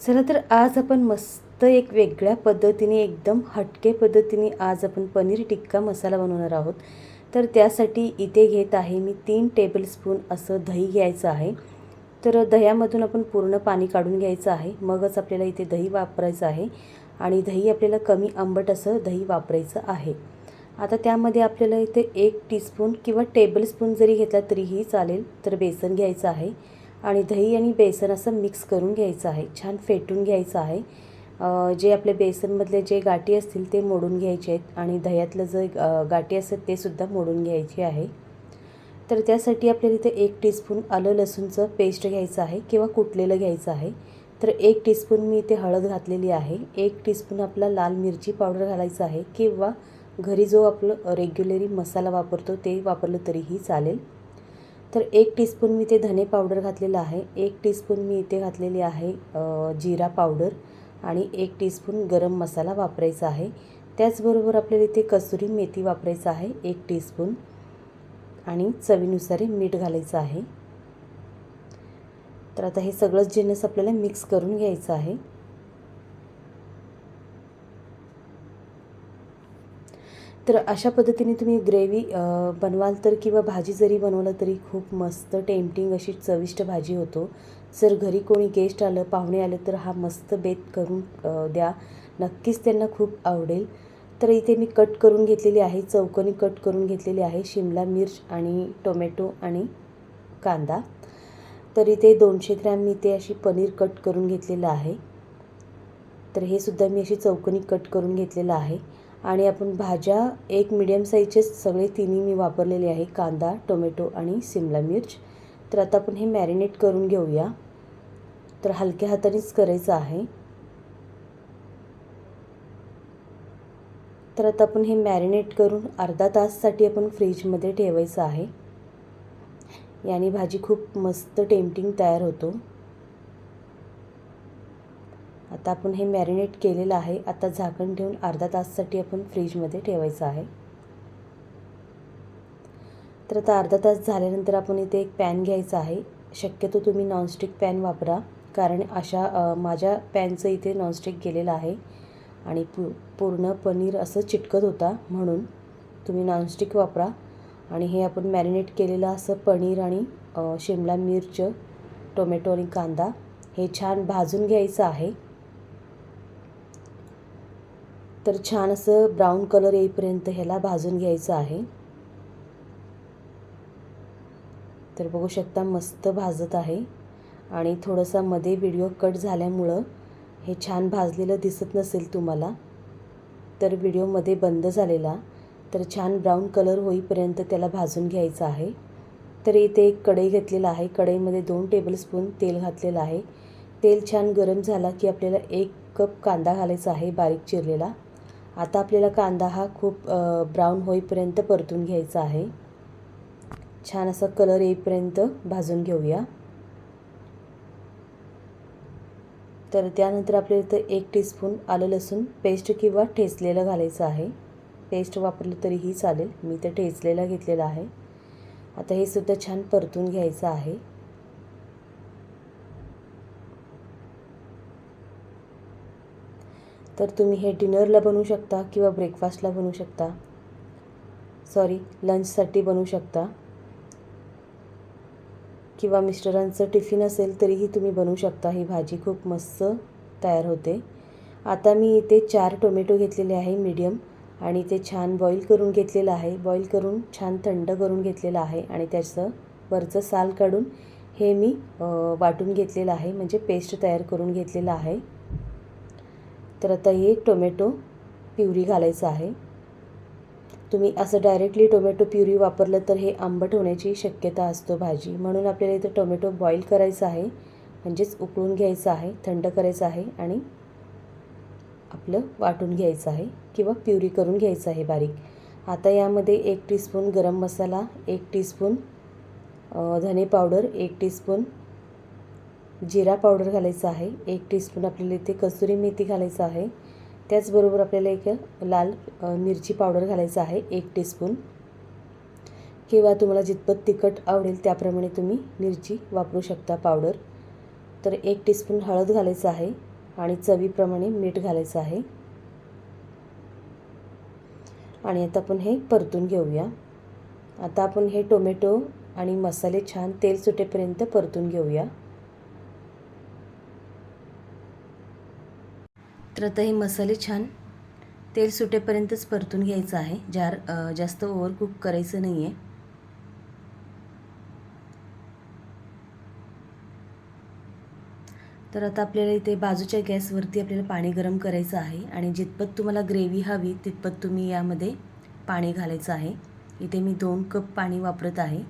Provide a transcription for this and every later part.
चला तर आज आपण मस्त एक वेगळ्या पद्धतीने एकदम हटके पद्धतीने आज आपण पनीर टिक्का मसाला बनवणार आहोत. तर त्यासाठी इथे घेत आहे मी तीन टेबलस्पून असं दही घ्यायचं आहे. तर दह्यामधून आपण पूर्ण पाणी काढून घ्यायचं आहे. मगच आपल्याला इथे दही वापरायचं आहे आणि दही आपल्याला कमी आंबट असं दही वापरायचं आहे. आता त्यामध्ये आपल्याला इथे एक टीस्पून किंवा टेबलस्पून जरी घेतला तरीही चालेल तर बेसन घ्यायचं आहे. आणि दही आणि बेसन असं मिक्स करून घ्यायचं आहे. छान फेटून घ्यायचं आहे. जे आपले बेसनमधले जे गाठी असतील ते मोडून घ्यायचे आहेत आणि दह्यातलं जे गाठी असतात ते सुद्धा मोडून घ्यायचे आहे. तर त्यासाठी आपल्याला इथे एक टीस्पून आलं लसूणचं पेस्ट घ्यायचं आहे किंवा कुटलेलं घ्यायचं आहे. तर एक टीस्पून मी इथे हळद घातलेली आहे. एक टीस्पून आपला लाल मिरची पावडर घालायचं आहे किंवा घरी जो आपलं रेग्युलरी मसाला वापरतो ते वापरलं तरीही चालेल. तर एक टीस्पून मी इथे धने पावडर घातलेलं आहे. एक टीस्पून मी इथे घातलेली आहे जिरा पावडर आणि एक टीस्पून गरम मसाला वापरायचा आहे. त्याचबरोबर आपल्याला इथे कसुरी मेथी वापरायचं आहे एक टीस्पून आणि चवीनुसार मीठ घालायचं आहे. तर आता हे सगळंच जिन्नस आपल्याला मिक्स करून घ्यायचं आहे. तर अशा पद्धतीने तुम्ही ग्रेव्ही बनवाल तर किंवा भाजी जरी बनवलं तरी खूप मस्त टेम्पटिंग अशी चविष्ट भाजी होतो. जर घरी कोणी गेस्ट आलं पाहुणे आले तर हा मस्त बेत करून द्या. नक्कीच त्यांना खूप आवडेल. तर इथे मी कट करून घेतलेली आहे चौकोनी कट करून घेतलेली आहे शिमला मिर्च आणि टोमॅटो आणि कांदा. तर इथे दोनशे ग्रॅम मी ते अशी पनीर कट करून घेतलेलं आहे. तर हे सुद्धा मी अशी चौकोनी कट करून घेतलेलं आहे. आणि आपण भाज्या एक मिडियम साईजचे सगळे तिन्ही मी वापरलेले आहे. कांदा टोमॅटो आणि सिमला मिर्च. तर आता आपण हे मॅरिनेट करून घेऊया. तर हलक्या हातानेच करायचं आहे. तर आता आपण हे मॅरिनेट करून अर्धा ताससाठी आपण फ्रीजमध्ये ठेवायचं आहे. याने भाजी खूप मस्त टेम्पटिंग तयार होतो. आता आपण हे मॅरिनेट केलेलं आहे. आता झाकण ठेवून अर्धा ताससाठी आपण फ्रीजमध्ये ठेवायचं आहे. तर आता अर्धा तास झाल्यानंतर आपण इथे एक पॅन घ्यायचा आहे. शक्यतो तुम्ही नॉनस्टिक पॅन वापरा कारण अशा माझ्या पॅनचं इथे नॉनस्टिक गेलेलं आहे आणि पू पूर्ण पनीर असं चिटकत होता म्हणून तुम्ही नॉनस्टिक वापरा. आणि हे आपण मॅरिनेट केलेलं असं पनीर आणि शिमला मिरच टोमॅटो आणि कांदा हे छान भाजून घ्यायचं आहे. तर छान असं ब्राऊन कलर येईपर्यंत ह्याला भाजून घ्यायचं आहे. तर बघू शकता मस्त भाजत आहे. आणि थोडंसं मध्ये व्हिडिओ कट झाल्यामुळं हे छान भाजलेलं दिसत नसेल तुम्हाला तर व्हिडिओमध्ये बंद झालेला. तर छान ब्राऊन कलर होईपर्यंत त्याला भाजून घ्यायचं आहे. तर इथे एक कढई घेतलेला आहे. कढईमध्ये दोन टेबलस्पून तेल घातलेलं आहे. तेल छान गरम झाला की आपल्याला एक कप कांदा घालायचा आहे बारीक चिरलेला. आता आपल्याला कांदा हा खूप ब्राऊन होईपर्यंत परतून घ्यायचा आहे. छान असा कलर येईपर्यंत भाजून घेऊया. तर त्यानंतर आपल्याला इथं एक टीस्पून आलं लसूण पेस्ट किंवा ठेचलेलं घालायचं आहे. पेस्ट वापरलं तरीही चालेल. मी तर ठेचलेला घेतलेला आहे. आता हे सुद्धा छान परतून घ्यायचं आहे. तर तुम्ही हे डिनरला बनवू शकता किंवा ब्रेकफास्टला बनवू शकता. सॉरी लंचसाठी बनवू शकता. किंवा मिस्टरांचं टिफिन असेल तरीही तुम्ही बनवू शकता. ही भाजी खूप मस्त तयार होते. आता मी इथे चार टोमॅटो घेतलेले आहे मीडियम आणि ते छान बॉईल करून घेतलेलं आहे. बॉईल करून छान थंड करून घेतलेलं आहे आणि त्याचं वरचं साल काढून हे मी वाटून घेतलेलं आहे. म्हणजे पेस्ट तयार करून घेतलेलं आहे. तर आता एक टोमॅटो प्युरी घालायचं आहे. तुम्ही असं डायरेक्टली टोमॅटो प्युरी वापरलं तर हे आंबट होण्याची शक्यता असतो भाजी. म्हणून आपल्याला इथं टोमॅटो बॉईल करायचं आहे. म्हणजेच उकळून घ्यायचं आहे थंड करायचं आहे आणि आपलं वाटून घ्यायचं आहे किंवा प्युरी करून घ्यायचं आहे बारीक. आता यामध्ये एक टीस्पून गरम मसाला एक टीस्पून धने पावडर एक टीस्पून जिरा पावडर घालायचं आहे. एक टीस्पून आपल्याला इथे कसुरी मेथी घालायचं आहे. त्याचबरोबर आपल्याला एक लाल मिरची पावडर घालायचं आहे. एक टीस्पून किंवा तुम्हाला जितपत तिखट आवडेल त्याप्रमाणे तुम्ही मिरची वापरू शकता पावडर. तर एक टीस्पून हळद घालायचं आहे आणि चवीप्रमाणे मीठ घालायचं आहे. आणि आता आपण हे परतून घेऊया. आता आपण हे टोमॅटो आणि मसाले छान तेल सुटेपर्यंत परतून घेऊया. तर आता हे मसाले छान तेल सुटेपर्यंतच परतून घ्यायचं आहे. जार जास्त ओव्हर कुक करायचं नाही आहे तर आता आपल्याला इथे बाजूच्या गॅसवरती आपल्याला पाणी गरम करायचं आहे आणि जितपत तुम्हाला ग्रेव्ही हवी तितपत तुम्ही यामध्ये पाणी घालायचं आहे. इथे मी दोन कप पाणी वापरत आहे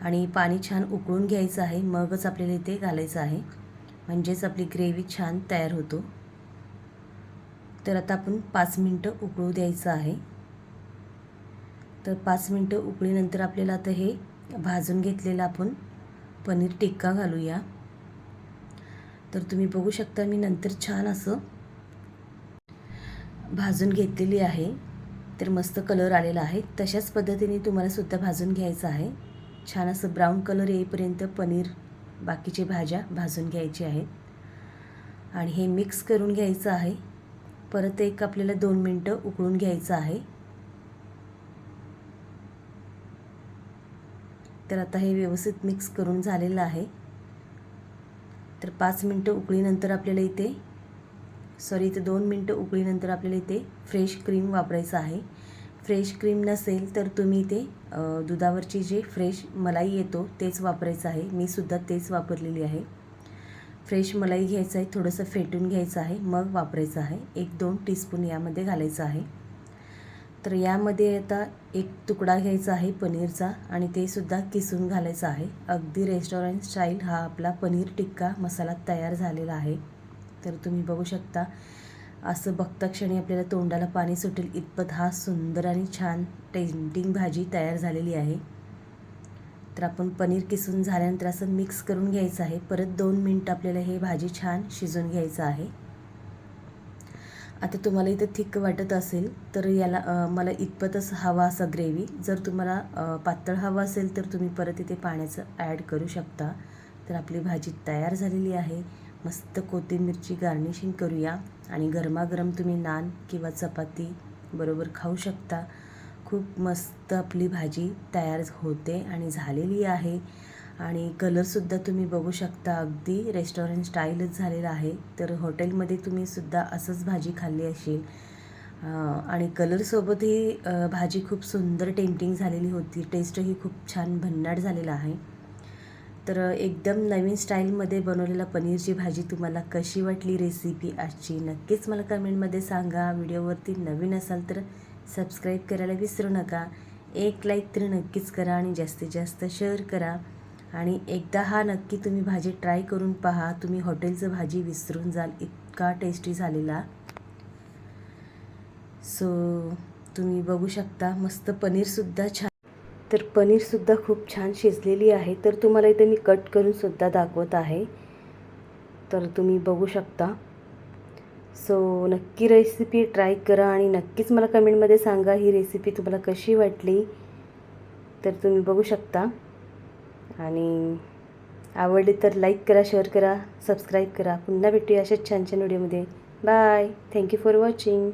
आणि पाणी छान उकळून घ्यायचं आहे. मगच आपल्याला इथे घालायचं आहे. म्हणजेच आपली ग्रेव्ही छान तयार होतो. तर आता आपण पाच मिनटं उकळू द्यायचं आहे. तर पाच मिनटं उकळीनंतर आपल्याला आता हे भाजून घेतलेलं आपण पनीर टिक्का घालूया. तर तुम्ही बघू शकता मी नंतर छान असं भाजून घेतलेली आहे. तर मस्त कलर आलेला आहे. तशाच पद्धतीने तुम्हाला सुद्धा भाजून घ्यायचं आहे. छान असं ब्राऊन कलर येईपर्यंत पनीर बाकीचे भाज्या भाजून घ्यायचे आहेत. आणि हे मिक्स करून घ्यायचं आहे. परत एक आपल्याला दोन मिनटं उकळून घ्यायचं आहे. तर आता हे व्यवस्थित मिक्स करून झालेलं आहे. तर पाच मिनटं उकळीनंतर आपल्याला इथे सॉरी इथे दोन मिनटं उकळीनंतर आपल्याला इथे फ्रेश क्रीम वापरायचं आहे. फ्रेश क्रीम नसेल तर तुम्ही ते दुधावरची जे फ्रेश मलाई येतो तेच वापरायचं आहे. मी सुद्धा तेच वापरलेली आहे. फ्रेश मलाई घ्यायचं आहे थोडंसं फेटून घ्यायचं आहे मग वापरायचं आहे. एक दोन टीस्पून यामध्ये घालायचं आहे. तर यामध्ये आता एक तुकडा घ्यायचा आहे पनीरचा आणि ते सुद्धा किसून घालायचं आहे. अगदी रेस्टॉरंट स्टाईल हा आपला पनीर टिक्का मसाला तयार झालेला आहे. तर तुम्ही बघू शकता असं बघता क्षणी आपल्याला तोंडाला पाणी सुटेल. इतपत हा सुंदर आणि छान टेंटिंग भाजी तयार झालेली आहे. तर आपण पनीर किसून झाल्यानंतर असं मिक्स करून घ्यायचं आहे. परत दोन मिनटं आपल्याला हे भाजी छान शिजवून घ्यायचं आहे. आता तुम्हाला इथं थिक वाटत असेल तर याला मला इतपतच हवा असा ग्रेव्ही जर तुम्हाला पातळ हवा असेल तर तुम्ही परत इथे पाण्याचं ॲड करू शकता. तर आपली भाजी तयार झालेली आहे. मस्त कोथिंबीरची गार्निशिंग करूया. आणि गरमागरम तुम्ही नान किंवा चपाती बरोबर खाऊ शकता. खूप मस्त आपली भाजी तयार होते आणि झालेली आहे. आणि कलरसुद्धा तुम्ही बघू शकता. अगदी रेस्टॉरंट स्टाईलच झालेला आहे. तर हॉटेलमध्ये तुम्ही सुद्धा असंच भाजी खाल्ली असेल. आणि कलरसोबत ही भाजी खूप सुंदर टेम्पटिंग झालेली होती. टेस्टही खूप छान भन्नाट झालेला आहे. तर एकदम नवीन स्टाईलमध्ये बनवलेला पनीरची भाजी तुम्हाला कशी वाटली रेसिपी आजची? नक्कीच मला कमेंटमध्ये सांगा. व्हिडिओवरती नवीन असाल तर सबस्क्राईब करायला विसरू नका. एक लाईक तरी नक्कीच करा आणि जास्तीत जास्त शेअर करा. आणि एकदा हा नक्की तुम्ही भाजी ट्राय करून पहा. तुम्ही हॉटेलचं भाजी विसरून जाल. इतका टेस्टी झालेला. सो तुम्ही बघू शकता मस्त पनीरसुद्धा छान. तर पनीरसुद्धा खूप छान शिजलेली आहे. तर तुम्हाला इथे मी कट करून सुद्धा दाखवत आहे. तर तुम्ही बघू शकता. सो नक्की रेसिपी ट्राय करा आणि नक्कीच मला कमेंटमध्ये सांगा ही रेसिपी तुम्हाला कशी वाटली. तर तुम्ही बघू शकता. आणि आवडली तर लाईक करा शेअर करा सबस्क्राईब करा. पुन्हा भेटूया अशाच छान छान व्हिडिओमध्ये बाय थँक्यू फॉर वॉचिंग